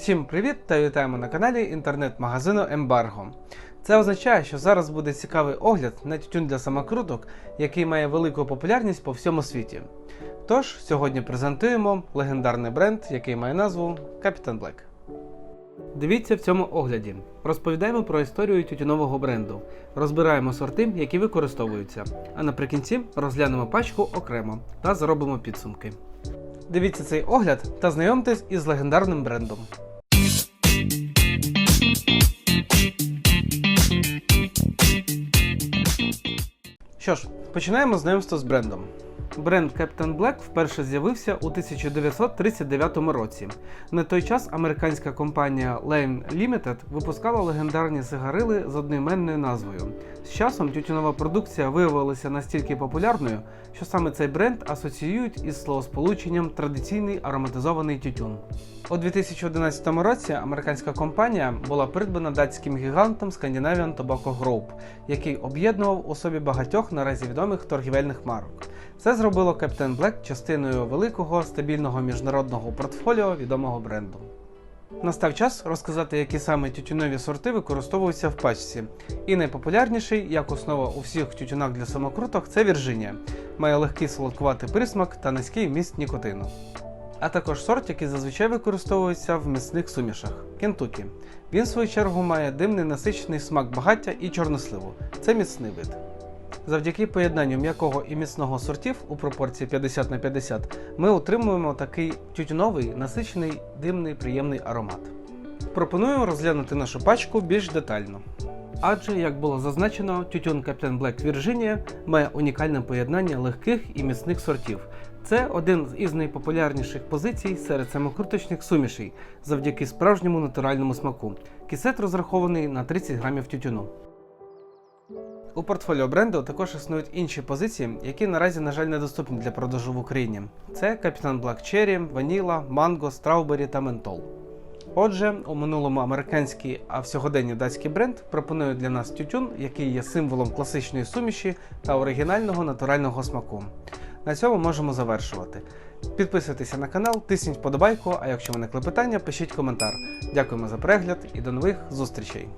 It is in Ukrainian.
Всім привіт та вітаємо на каналі інтернет-магазину Embargo. Це означає, що зараз буде цікавий огляд на тютюн для самокруток, який має велику популярність по всьому світі. Тож, сьогодні презентуємо легендарний бренд, який має назву Captain Black. Дивіться в цьому огляді. Розповідаємо про історію тютюнового бренду, розбираємо сорти, які використовуються, а наприкінці розглянемо пачку окремо та зробимо підсумки. Дивіться цей огляд та знайомтесь із легендарним брендом. Що ж, починаємо знайомство з брендом. Бренд Captain Black вперше з'явився у 1939 році. На той час американська компанія Lane Limited випускала легендарні сигарили з одноіменною назвою. З часом тютюнова продукція виявилася настільки популярною, що саме цей бренд асоціюють із словосполученням традиційний ароматизований тютюн. У 2011 році американська компанія була придбана датським гігантом Scandinavian Tobacco Group, який об'єднував у собі багатьох наразі відомих торгівельних марок. Це зробило Captain Black частиною великого стабільного міжнародного портфоліо відомого бренду. Настав час розказати, які саме тютюнові сорти використовуються в пачці. І найпопулярніший, як основа у всіх тютюнах для самокруток, це Вірджинія. Має легкий солодкуватий присмак та низький вміст нікотину. А також сорт, який зазвичай використовується в міцних сумішах Кентукі. Він, в свою чергу, має димний насичений смак багаття і чорносливу. Це міцний вид. Завдяки поєднанню м'якого і міцного сортів у пропорції 50 на 50 ми отримуємо такий тютюновий, насичений, димний, приємний аромат. Пропоную розглянути нашу пачку більш детально. Адже, як було зазначено, тютюн Captain Black Virginia має унікальне поєднання легких і міцних сортів. Це один із найпопулярніших позицій серед самокруточних сумішей завдяки справжньому натуральному смаку. Кісет розрахований на 30 грамів тютюну. У портфоліо бренду також існують інші позиції, які наразі, на жаль, недоступні для продажу в Україні. Це Captain Black Cherry, Ваніла, Манго, Страубері та Ментол. Отже, у минулому американський, а в сьогоденні датський бренд пропонує для нас тютюн, який є символом класичної суміші та оригінального натурального смаку. На цьому можемо завершувати. Підписуйтеся на канал, тисніть вподобайку, а якщо виникли питання, пишіть коментар. Дякуємо за перегляд і до нових зустрічей!